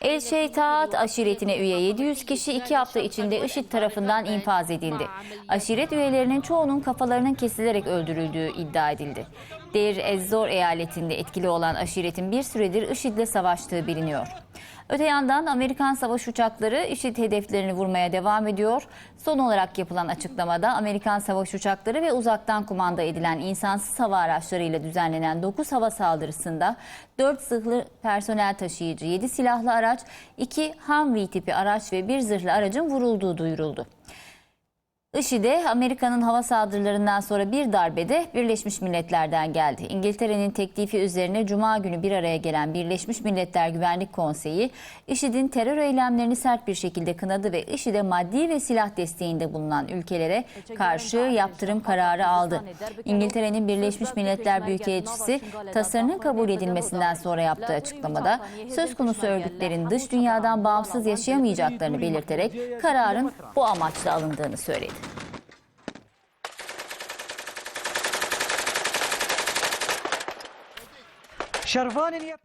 El Şeytaat aşiretine üye 700 kişi iki hafta içinde IŞİD tarafından infaz edildi. Aşiret üyelerinin çoğunun kafalarının kesilerek öldürüldüğü iddia edildi. Deir Ez-Zor eyaletinde etkili olan aşiretin bir süredir IŞİD'le savaştığı biliniyor. Öte yandan Amerikan savaş uçakları IŞİD hedeflerini vurmaya devam ediyor. Son olarak yapılan açıklamada Amerikan savaş uçakları ve uzaktan kumanda edilen insansız hava araçlarıyla düzenlenen 9 hava saldırısında 4 zırhlı personel taşıyıcı, 7 silahlı araç, 2 Humvee tipi araç ve 1 zırhlı aracın vurulduğu duyuruldu. IŞİD'e Amerika'nın hava saldırılarından sonra bir darbede Birleşmiş Milletler'den geldi. İngiltere'nin teklifi üzerine Cuma günü bir araya gelen Birleşmiş Milletler Güvenlik Konseyi, IŞİD'in terör eylemlerini sert bir şekilde kınadı ve IŞİD'e maddi ve silah desteğinde bulunan ülkelere karşı yaptırım kararı aldı. İngiltere'nin Birleşmiş Milletler Büyükelçisi tasarının kabul edilmesinden sonra yaptığı açıklamada söz konusu örgütlerin dış dünyadan bağımsız yaşayamayacaklarını belirterek kararın bu amaçla alındığını söyledi. شرفان يا